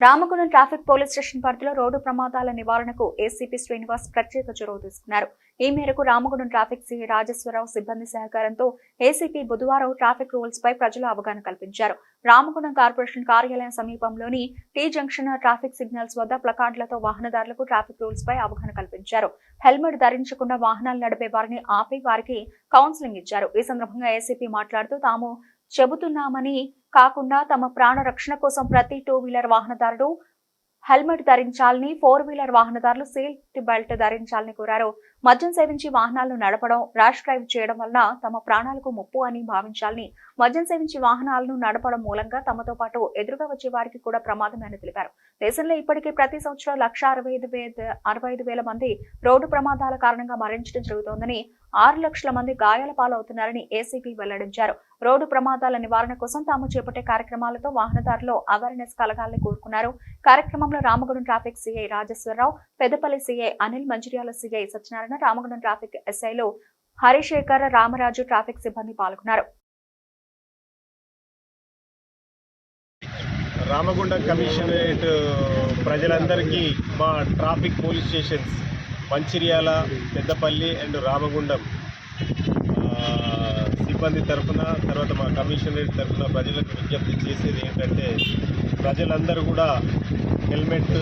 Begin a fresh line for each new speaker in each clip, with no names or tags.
Ramagundam traffic police station పరిధిలో road ప్రమాదాల నివారణకు ఏసీపీ శ్రీనివాస్ ప్రత్యేక చొరవ తీసుకున్నారు. ఈ మేరకు రామగుండం ట్రాఫిక్ సిఐ రాజేశ్వరరావు సిబ్బంది సహకారంతో ఏసీపీ బుధవారం ట్రాఫిక్ రూల్స్ పై ప్రజలు అవగాహన కల్పించారు. రామగుండం కార్పొరేషన్ కార్యాలయం సమీపంలోని టీ జంక్షన్ ట్రాఫిక్ సిగ్నల్స్ వద్ద ప్లకార్డులతో వాహనదారులకు ట్రాఫిక్ రూల్స్ పై అవగాహన కల్పించారు. హెల్మెట్ ధరించకుండా వాహనాలు నడిపే వారిని ఆపి వారికి కౌన్సిలింగ్ ఇచ్చారు. ఈ సందర్భంగా ఏసీపీ మాట్లాడుతూ తాము చెబుతున్నామని కాకుండా తమ ప్రాణ రక్షణ కోసం ప్రతి టూ వీలర్ వాహనదారుడు హెల్మెట్ ధరించాలని ఫోర్ వీలర్ వాహనదారులు సీట్ బెల్ట్ ధరించాలని కోరారు. మద్యం సేవించి వాహనాలను నడపడం ర్యాష్ డ్రైవ్ చేయడం వలన తమ ప్రాణాలకు ముప్పు అని భావించాలని మద్యం సేవించి వాహనాలను నడపడం మూలంగా తమతో పాటు ఎదురుగా వచ్చే వారికి కూడా ప్రమాదమే అని తెలిపారు. దేశంలో ఇప్పటికే ప్రతి సంవత్సరం లక్ష అరవై ఐదు వేల అరవై ఐదు వేల మంది రోడ్డు ప్రమాదాల కారణంగా మరణించడం జరుగుతోందని ఆరు లక్షల మంది గాయాల పాలవుతున్నారని ఏసీపీ వెల్లడించారు. రోడ్డు ప్రమాదాల నివారణ కోసం తాము చేపట్టే కార్యక్రమాలతో వాహనదారులు అవేర్నెస్ కలగాలని కోరుకున్నారు. కార్యక్రమంలో Ramagundam traffic C I Rajeshwararao Peddapalli C I Anil Mancherial C I Satyanarayana Ramagundam traffic ఎస్ఐలు హరిశేఖర్ రామరాజు ట్రాఫిక్ సిబ్బంది పాల్గొన్నారు.
రామగుండం కమిషనరేట్ ప్రజలందరికీ మా traffic police stations Mancherial Peddapalli and Ramagundam సిబ్బంది తరఫున తర్వాత మా కమిషనరేట్ తరఫున ప్రజలకు విజ్ఞప్తి చేసేది ఏంటంటే ప్రజలందరూ కూడా హెల్మెట్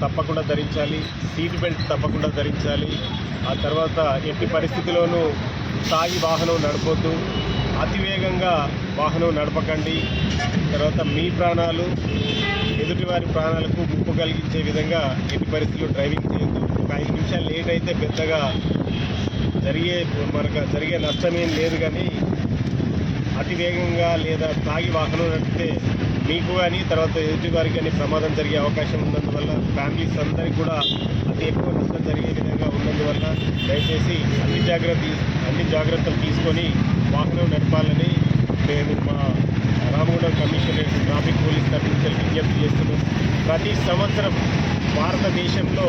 తప్పకుండా ధరించాలి సీట్ బెల్ట్ తప్పకుండా ధరించాలి. ఆ తర్వాత ఎట్టి పరిస్థితిలోనూ తాగి వాహనం నడపొద్దు. అతివేగంగా వాహనం నడపకండి. తర్వాత మీ ప్రాణాలు ఎదుటివారి ప్రాణాలకు ముప్పు కలిగించే విధంగా ఎట్టి పరిస్థితుల్లో డ్రైవింగ్ చేయొద్దు. ఒక ఐదు నిమిషాలు లేట్ అయితే పెద్దగా జరిగే మనకు జరిగే నష్టమేం లేదు కానీ అతి వేగంగా లేదా తాగి వాహనం నడిపితే మీకు కానీ తర్వాత ఎదుటి వారికి కానీ ప్రమాదం జరిగే అవకాశం ఉన్నందువల్ల ఫ్యామిలీస్ అందరికీ కూడా అతి ఎక్కువ నష్టం జరిగే విధంగా ఉన్నందువల్ల దయచేసి అన్ని జాగ్రత్త అన్ని జాగ్రత్తలు తీసుకొని వాహనం నడపాలని మేము మా రామగుండం కమిషనరేట్ ట్రాఫిక్ పోలీస్ తరఫు విజ్ఞప్తి చేస్తున్నాం. ప్రతి సంవత్సరం భారతదేశంలో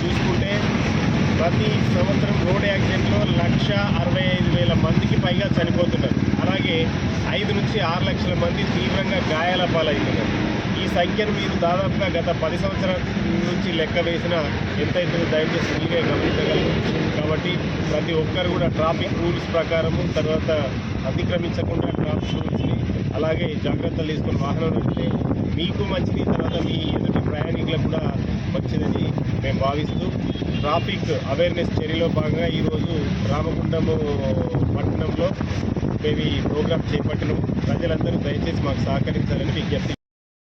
చూసుకుంటే ప్రతి సంవత్సరం రోడ్ యాక్సిడెంట్లో లక్ష అరవై ఐదు వేల మందికి పైగా చనిపోతున్నారు. అలాగే ఐదు నుంచి ఆరు లక్షల మంది తీవ్రంగా గాయాల పాలవుతున్నారు ఈ సంఖ్యను మీరు దాదాపుగా గత పది సంవత్సరాల నుంచి లెక్క వేసిన ఎంతైతే దయచేసి మీరే గమనించగలరు. కాబట్టి ప్రతి ఒక్కరు కూడా ట్రాఫిక్ రూల్స్ ప్రకారము తర్వాత అతిక్రమించకుండా ట్రాఫిక్ రూల్స్ని అలాగే జాగ్రత్తలు తీసుకుని వాహనం నడిపితే మీకు మంచిది తర్వాత మీ ఎదుటి ప్రయాణికులకు కూడా మంచిదని మేము భావిస్తూ ట్రాఫిక్ అవేర్నెస్ చర్యలో భాగంగా ఈరోజు రామగుండము పట్టణంలో మేము ఈ ప్రోగ్రాం చేపట్టినాం. ప్రజలందరూ దయచేసి మాకు సహకరించాలని విజ్ఞప్తి